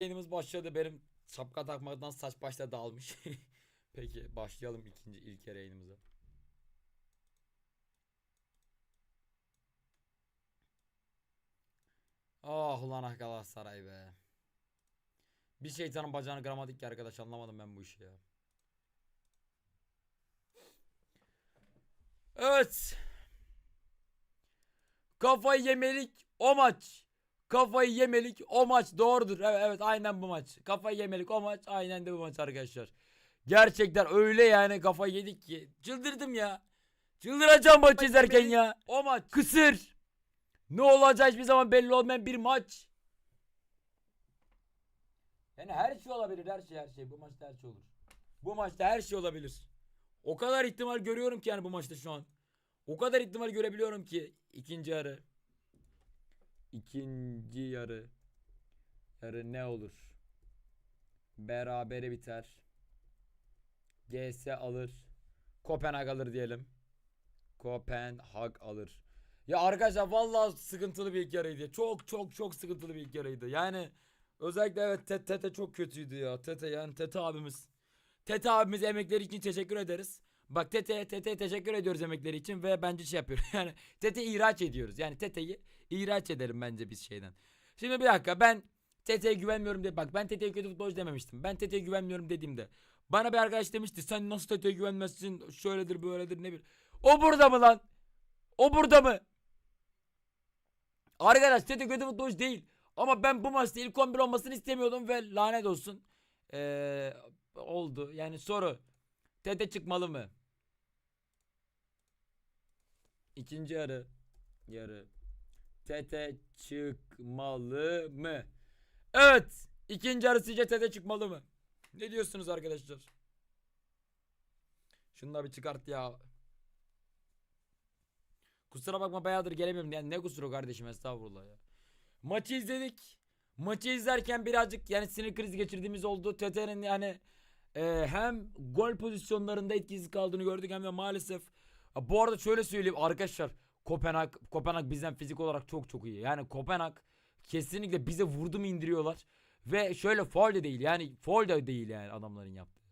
Yayınımız başladı. Benim şapka takmaktan saç başta dağılmış. Peki başlayalım ikinci ilk kere yayınımıza. Ah ulan ah Galatasaray be. Bir şeytanın bacağını kıramadık ki arkadaş anlamadım ben bu işi ya. Evet. Kafayı yemelik o maç. Kafayı yemelik o maç doğrudur. Evet, evet aynen bu maç. Kafayı yemelik o maç aynen de bu maç arkadaşlar. Gerçekten öyle yani kafayı yedik ki. Çıldırdım ya. Çıldıracağım maç izlerken ya. O maç. Kısır. Ne olacağı hiçbir zaman belli olmayan bir maç. Yani her şey olabilir her şey her şey. Bu maçta her şey olur. Bu maçta her şey olabilir. O kadar ihtimal görüyorum ki yani bu maçta şu an. O kadar ihtimal görebiliyorum ki ikinci yarı. İkinci yarı. Yarı ne olur? Berabere biter. GS alır. Kopenhag alır diyelim. Kopenhag alır. Ya arkadaşlar vallahi sıkıntılı bir ilk yarıydı. Çok çok çok sıkıntılı bir ilk yarıydı. Yani özellikle evet Tete, Tete çok kötüydü ya. Tete yani Tete abimiz. Tete abimiz emekleri için teşekkür ederiz. Bak Tete Tete teşekkür ediyoruz emekleri için ve bence şey yapıyor. Yani Tete ihraç ediyoruz. Yani Tete'yi ihraç edelim bence biz şeyden. Şimdi bir dakika ben Tete'ye güvenmiyorum de bak ben Tete'ye kötü futbolcu dememiştim. Ben Tete'ye güvenmiyorum dediğimde bana bir arkadaş demişti sen nasıl Tete'ye güvenmezsin şöyledir böyledir ne bir. O burada mı lan? O burada mı? Arkadaş Tete kötü futbolcu değil. Ama ben bu maçta ilk 11 olmasını istemiyordum ve lanet olsun. Ee, oldu. Yani soru. Tete çıkmalı mı? İkinci yarı. Yarı. Tete çıkmalı mı? Evet. İkinci yarı sizce Tete çıkmalı mı? Ne diyorsunuz arkadaşlar? Şunu da bir çıkart ya. Kusura bakma bayağıdır gelemiyorum. Yani ne kusuru kardeşim estağfurullah ya. Maçı izledik. Maçı izlerken birazcık yani sinir krizi geçirdiğimiz oldu. Tete'nin yani e, hem gol pozisyonlarında etkisiz kaldığını gördük hem de maalesef. Bu arada şöyle söyleyeyim arkadaşlar. Kopenhag, Kopenhag bizden fizik olarak çok çok iyi. Yani Kopenhag kesinlikle bize vurdu mu indiriyorlar. Ve şöyle foul de değil yani foul de değil yani adamların yaptığı.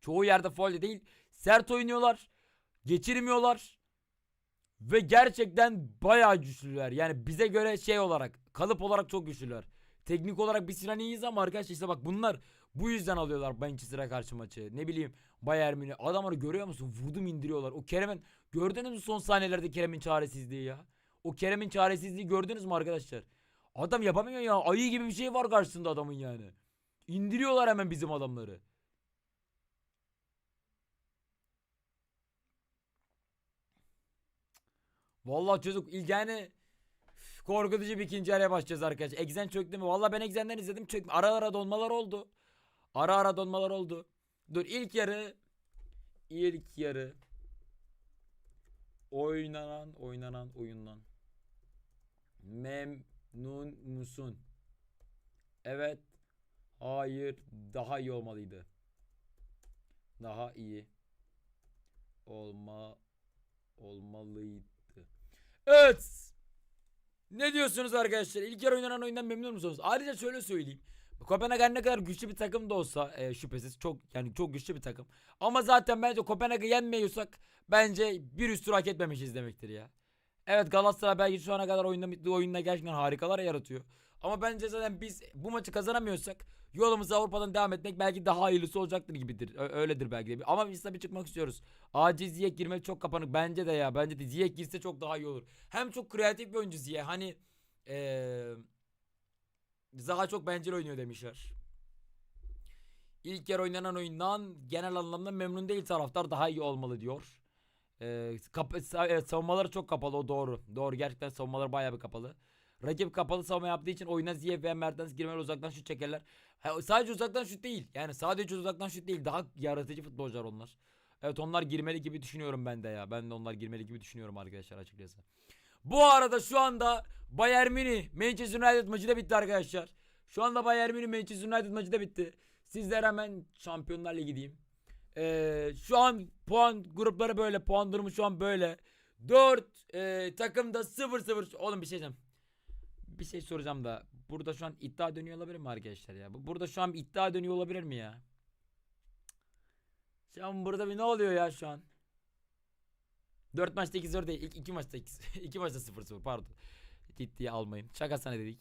Çoğu yerde foul de değil. Sert oynuyorlar. Geçirmiyorlar. Ve gerçekten bayağı güçlüler. Yani bize göre şey olarak kalıp olarak çok güçlüler. Teknik olarak biz falan iyiyiz ama arkadaşlar işte bak bunlar bu yüzden alıyorlar Manchester'a karşı maçı. Ne bileyim Bayern Münih. Adamları görüyor musun? Vurdum indiriyorlar. O Kerem'in gördünüz mü son saniyelerde Kerem'in çaresizliği ya? O Kerem'in çaresizliği gördünüz mü arkadaşlar? Adam yapamıyor ya. Ayı gibi bir şey var karşısında adamın yani. İndiriyorlar hemen bizim adamları. Vallahi çocuk yani korkutucu bir ikinci araya başlayacağız arkadaşlar. Exen çöktü mü? Vallahi ben Exen'den izledim çöktü. Ara ara donmalar oldu. Ara ara donmalar oldu. Dur ilk yarı ilk yarı oynanan oynanan oyundan memnun musun? Evet. Hayır. Daha iyi olmalıydı. Daha iyi olma olmalıydı. Evet. Ne diyorsunuz arkadaşlar? İlk yarı oynanan oyundan memnun musunuz? Ayrıca şöyle söyleyeyim. Kopenhag her ne kadar güçlü bir takım da olsa e, şüphesiz çok yani çok güçlü bir takım. Ama zaten bence Kopenhag'ı yenmiyorsak bence bir üst tur hak etmemişiz demektir ya. Evet Galatasaray belki şu ana kadar oyunda oyunda gerçekten harikalar yaratıyor. Ama bence zaten biz bu maçı kazanamıyorsak yolumuza Avrupa'dan devam etmek belki daha hayırlısı olacaktır gibidir. Ö- öyledir belki de. Ama biz tabii çıkmak istiyoruz. Acil Ziyech girmek çok kapanık. Bence de ya. Bence de Ziyech girse çok daha iyi olur. Hem çok kreatif bir oyuncu Ziyech. Hani eee daha çok bencil oynuyor demişler. İlk yer oynanan oyundan genel anlamda memnun değil taraftar daha iyi olmalı diyor. Ee, kap- evet, savunmaları çok kapalı o doğru. Doğru gerçekten savunmaları bayağı bir kapalı. Rakip kapalı savunma yaptığı için oyuna Ziyech ve Mertens girmeler uzaktan şut çekerler. Ha, sadece uzaktan şut değil. Yani sadece uzaktan şut değil. Daha yaratıcı futbolcular onlar. Evet onlar girmeli gibi düşünüyorum ben de ya. Ben de onlar girmeli gibi düşünüyorum arkadaşlar açıkçası. Bu arada şu anda Bayern Münih Manchester United maçı da bitti arkadaşlar. Şu anda Bayern Münih Manchester United maçı da bitti. Sizler hemen Şampiyonlar Ligi. Ee, şu an puan grupları böyle. Puan durumu şu an böyle. 4 e, takımda 0-0. Oğlum bir şey diyeceğim. Bir şey soracağım da. burada şu an iddia dönüyor olabilir mi arkadaşlar ya? Bu- Burada şu an bir iddia dönüyor olabilir mi ya? Şu an burada bir ne oluyor ya şu an? 4 maçta 2-0 değil. 2 maçta 2 2 maçta 0-0 pardon. Ciddiye almayın. Şaka sana dedik.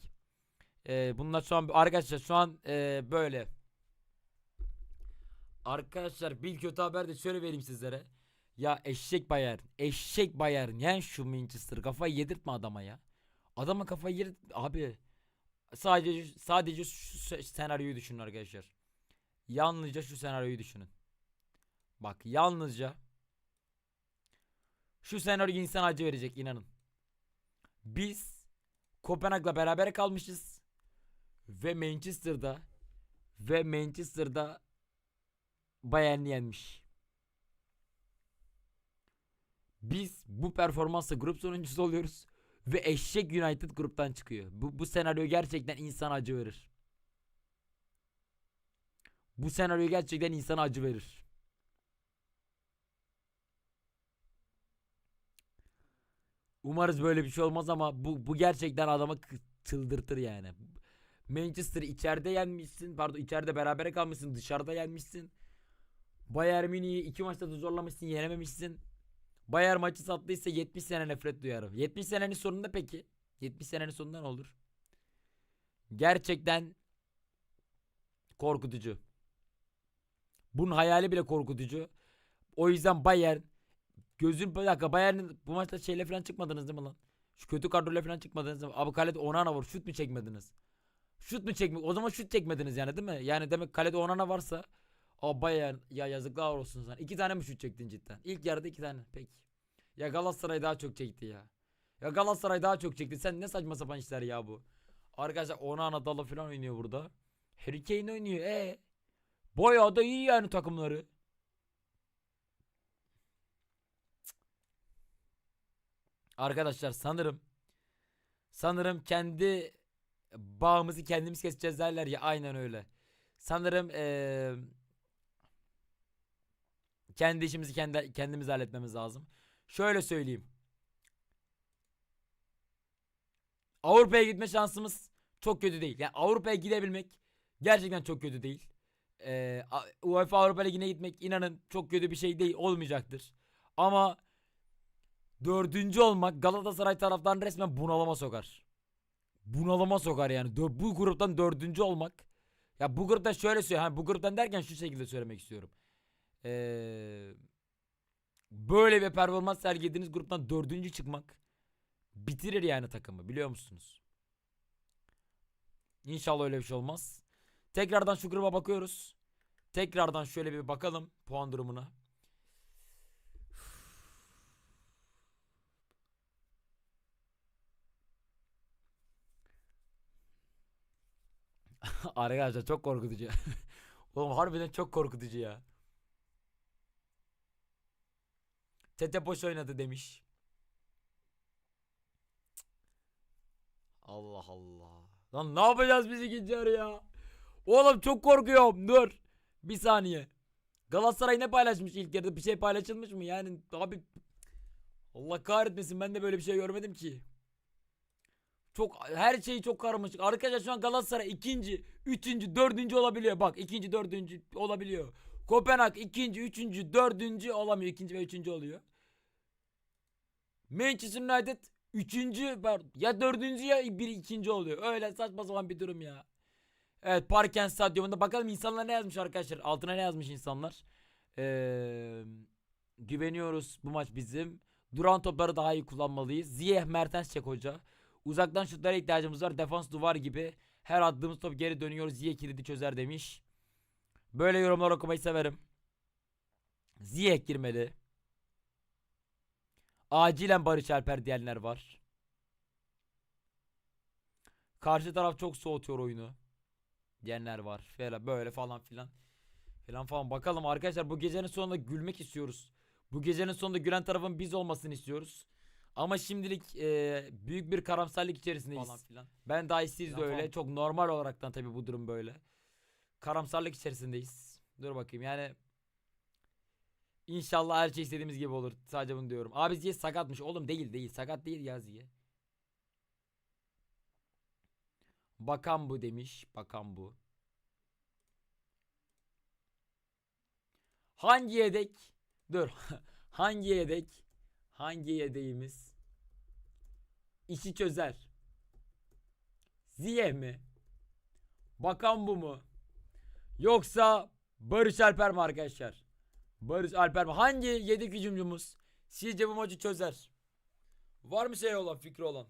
Ee, bunlar şu an arkadaşlar şu an ee, böyle. Arkadaşlar bir kötü haber de şöyle vereyim sizlere. Ya eşek Bayern. Eşek Bayern. Yen şu Manchester. Kafayı yedirtme adama ya. Adama kafayı yedirt... Abi. Sadece sadece şu se- senaryoyu düşünün arkadaşlar. Yalnızca şu senaryoyu düşünün. Bak yalnızca şu senaryo insan acı verecek inanın. Biz Kopenhag'la beraber kalmışız. Ve Manchester'da ve Manchester'da Bayern'i yenmiş. Biz bu performansla grup sonuncusu oluyoruz. Ve eşek United gruptan çıkıyor. Bu, bu senaryo gerçekten insana acı verir. Bu senaryo gerçekten insana acı verir. Umarız böyle bir şey olmaz ama bu, bu gerçekten adama çıldırtır yani. Manchester içeride yenmişsin. Pardon içeride berabere kalmışsın. Dışarıda yenmişsin. Bayern Münih'i iki maçta da zorlamışsın. Yenememişsin. Bayern maçı sattıysa 70 sene nefret duyarım. 70 senenin sonunda peki? 70 senenin sonunda ne olur? Gerçekten korkutucu. Bunun hayali bile korkutucu. O yüzden Bayern gözün bir dakika Bayern'in bu maçta şeyle falan çıkmadınız değil mi lan? Şu kötü kadroyla falan çıkmadınız değil mi? Abi kalede Onana var. Şut mu çekmediniz? Şut mu çekme? O zaman şut çekmediniz yani değil mi? Yani demek kalede Onana varsa Bayern ya yazıklar olsun sana. İki tane mi şut çektin cidden? İlk yarıda iki tane. Peki. Ya Galatasaray daha çok çekti ya. Ya Galatasaray daha çok çekti. Sen ne saçma sapan işler ya bu. Arkadaşlar Onana Dala falan oynuyor burada. Harry Kane oynuyor. E Bayağı da iyi yani takımları. Arkadaşlar sanırım sanırım kendi bağımızı kendimiz keseceğiz derler ya aynen öyle. Sanırım eee, kendi işimizi kendi kendimiz halletmemiz lazım. Şöyle söyleyeyim. Avrupa'ya gitme şansımız çok kötü değil. Yani Avrupa'ya gidebilmek gerçekten çok kötü değil. Ee, UEFA Avrupa Ligi'ne gitmek inanın çok kötü bir şey değil olmayacaktır. Ama dördüncü olmak Galatasaray taraftan resmen bunalıma sokar. Bunalıma sokar yani. Bu gruptan dördüncü olmak. Ya bu grupta şöyle söyleyeyim. Ha, bu gruptan derken şu şekilde söylemek istiyorum. Ee, böyle bir performans sergilediğiniz gruptan dördüncü çıkmak bitirir yani takımı biliyor musunuz? İnşallah öyle bir şey olmaz. Tekrardan şu gruba bakıyoruz. Tekrardan şöyle bir bakalım puan durumuna. Arkadaşlar çok korkutucu. Oğlum harbiden çok korkutucu ya. Tete boş oynadı demiş. Allah Allah. Lan ne yapacağız biz ikinci ya? Oğlum çok korkuyorum. Dur. Bir saniye. Galatasaray ne paylaşmış ilk yarıda? Bir şey paylaşılmış mı? Yani abi Allah kahretmesin ben de böyle bir şey görmedim ki. Çok her şey çok karmaşık. Arkadaşlar şu an Galatasaray ikinci, üçüncü, dördüncü olabiliyor. Bak ikinci, dördüncü olabiliyor. Kopenhag ikinci, üçüncü, dördüncü olamıyor. İkinci ve üçüncü oluyor. Manchester United üçüncü ya dördüncü ya bir ikinci oluyor. Öyle saçma sapan bir durum ya. Evet Parken Stadyumunda bakalım insanlar ne yazmış arkadaşlar. Altına ne yazmış insanlar. Ee, güveniyoruz bu maç bizim. Duran topları daha iyi kullanmalıyız. Ziyeh Mertens çek hoca. Uzaktan şutlara ihtiyacımız var. Defans duvar gibi. Her attığımız top geri dönüyor. Ziyeh kilidi çözer demiş. Böyle yorumlar okumayı severim. Ziyeh girmeli. Acilen Barış Alper diyenler var. Karşı taraf çok soğutuyor oyunu. Diyenler var. Falan böyle falan filan. Falan falan. Bakalım arkadaşlar bu gecenin sonunda gülmek istiyoruz. Bu gecenin sonunda gülen tarafın biz olmasını istiyoruz. Ama şimdilik e, büyük bir karamsarlık içerisindeyiz. Falan filan. Ben dahi siz de öyle. Çok normal olaraktan tabii bu durum böyle. Karamsarlık içerisindeyiz. Dur bakayım yani İnşallah her şey istediğimiz gibi olur. Sadece bunu diyorum. Abi Ziye sakatmış. Oğlum değil değil. Sakat değil ya Ziye. Bakan bu demiş. Bakan bu. Hangi yedek? Dur. hangi yedek? Hangi yedeğimiz? işi çözer? Ziye mi? Bakan bu mu? Yoksa Barış Alper mi arkadaşlar? Barış Alper mi? Hangi yedek hücumcumuz sizce bu maçı çözer? Var mı şey olan fikri olan?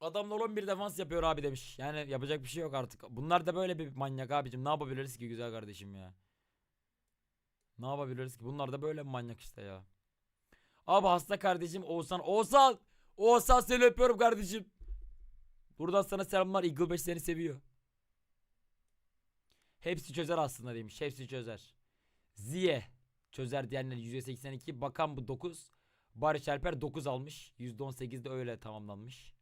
Adamlar 11 defans yapıyor abi demiş. Yani yapacak bir şey yok artık. Bunlar da böyle bir manyak abicim. Ne yapabiliriz ki güzel kardeşim ya? Ne yapabiliriz ki? Bunlar da böyle manyak işte ya. Abi hasta kardeşim Oğuzhan. Oğuzhan! Oğuzhan seni öpüyorum kardeşim. Buradan sana selamlar. Eagle 5 seni seviyor. Hepsi çözer aslında demiş. Hepsi çözer. Ziye çözer diyenler %82. Bakan bu 9. Barış Alper 9 almış. %18 de öyle tamamlanmış.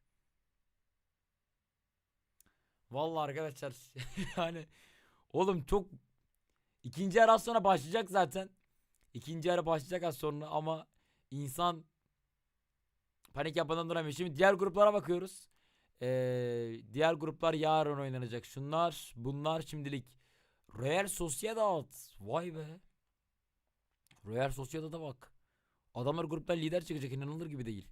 Vallahi arkadaşlar yani oğlum çok ikinci yarı az sonra başlayacak zaten. İkinci yarı başlayacak az sonra ama insan panik yapmadan duramıyor. Şimdi diğer gruplara bakıyoruz. Ee, diğer gruplar yarın oynanacak. Şunlar bunlar şimdilik Real Sociedad. Vay be. Real Sociedad'a bak. Adamlar grupta lider çıkacak inanılır gibi değil.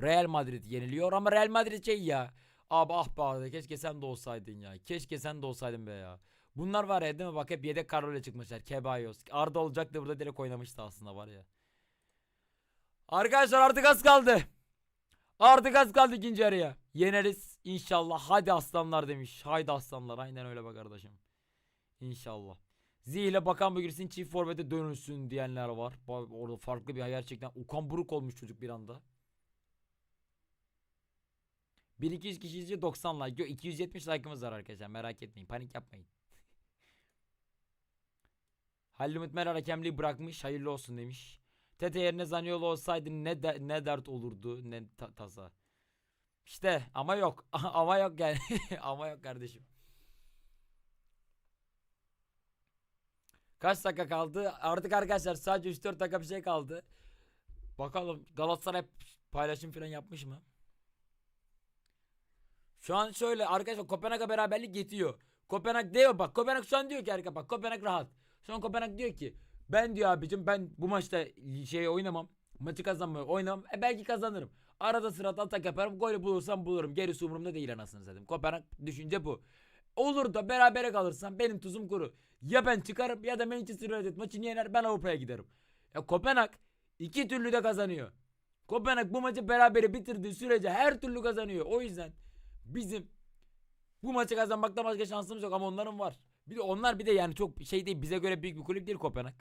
Real Madrid yeniliyor ama Real Madrid şey ya. Abi ah be keşke sen de olsaydın ya. Keşke sen de olsaydın be ya. Bunlar var ya değil mi? Bak hep yedek kadroyla çıkmışlar. Kebayos. Arda olacaktı burada direkt oynamıştı aslında var ya. Arkadaşlar artık az kaldı. Artık az kaldı ikinci yarıya. Yeneriz inşallah. Hadi aslanlar demiş. Haydi aslanlar. Aynen öyle bak kardeşim. İnşallah. Z ile Bakan Bugürsün çift forvete dönülsün diyenler var. Orada farklı bir gerçekten. Okan Buruk olmuş çocuk bir anda. 1200 kişi izliyor 90 like. Yok 270 like'ımız var arkadaşlar merak etmeyin panik yapmayın. Halil Umut Meral hakemliği bırakmış hayırlı olsun demiş. Tete yerine Zaniolo olsaydı ne de, ne dert olurdu ne ta- tasa. İşte ama yok ama yok yani ama yok kardeşim. Kaç dakika kaldı? Artık arkadaşlar sadece 3-4 dakika bir şey kaldı. Bakalım Galatasaray paylaşım falan yapmış mı? Şu an şöyle arkadaşlar Kopenhag'a beraberlik yetiyor. Kopenhag diyor bak Kopenhag şu an diyor ki arkadaşlar bak Kopenhag rahat. Şu Kopenhag diyor ki ben diyor abicim ben bu maçta şey oynamam. Maçı kazanmaya oynamam. E belki kazanırım. Arada sırada atak yaparım. Golü bulursam bulurum. Gerisi umurumda değil anasını satayım. Kopenhag düşünce bu. Olur da berabere kalırsam benim tuzum kuru. Ya ben çıkarım ya da Manchester United maçını yener ben Avrupa'ya giderim. Ya Kopenhag iki türlü de kazanıyor. Kopenhag bu maçı berabere bitirdiği sürece her türlü kazanıyor. O yüzden bizim bu maçı kazanmaktan başka şansımız yok ama onların var. Bir de onlar bir de yani çok şey değil bize göre büyük bir kulüp değil Kopenhag.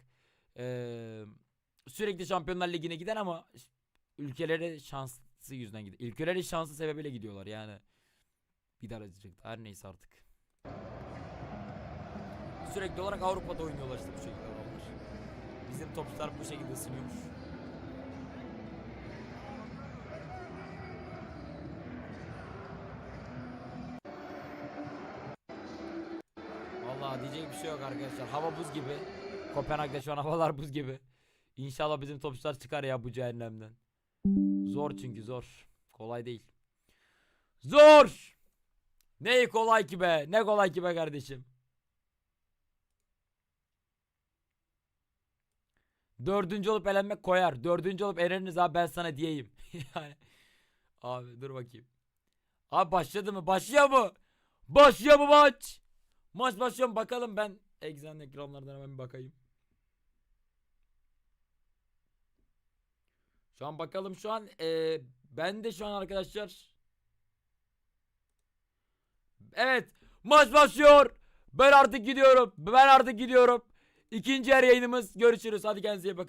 Sürekli Şampiyonlar Ligi'ne giden ama ülkelere şansı yüzünden gidiyor. Ülkeleri şansı sebebiyle gidiyorlar yani. Bir daha çıktı. Her neyse artık. Sürekli olarak Avrupa'da oynuyorlar işte bu şekilde adamlar. Bizim topçular bu şekilde ısınıyormuş. Vallahi diyecek bir şey yok arkadaşlar. Hava buz gibi. Kopenhag'da şu an havalar buz gibi. İnşallah bizim topçular çıkar ya bu cehennemden. Zor çünkü zor. Kolay değil. Zor! Ne kolay ki be? Ne kolay ki be kardeşim? Dördüncü olup elenmek koyar. Dördüncü olup eleniriz abi ben sana diyeyim. yani. Abi dur bakayım. Abi başladı mı? Başlıyor mu? Başlıyor mu maç? Maç başlıyor mu? Bakalım ben egzan ekranlardan hemen bir bakayım. Şu an bakalım şu an eee ben de şu an arkadaşlar Evet maç başlıyor. Ben artık gidiyorum. Ben artık gidiyorum. İkinci yer yayınımız. Görüşürüz. Hadi kendinize iyi bakın.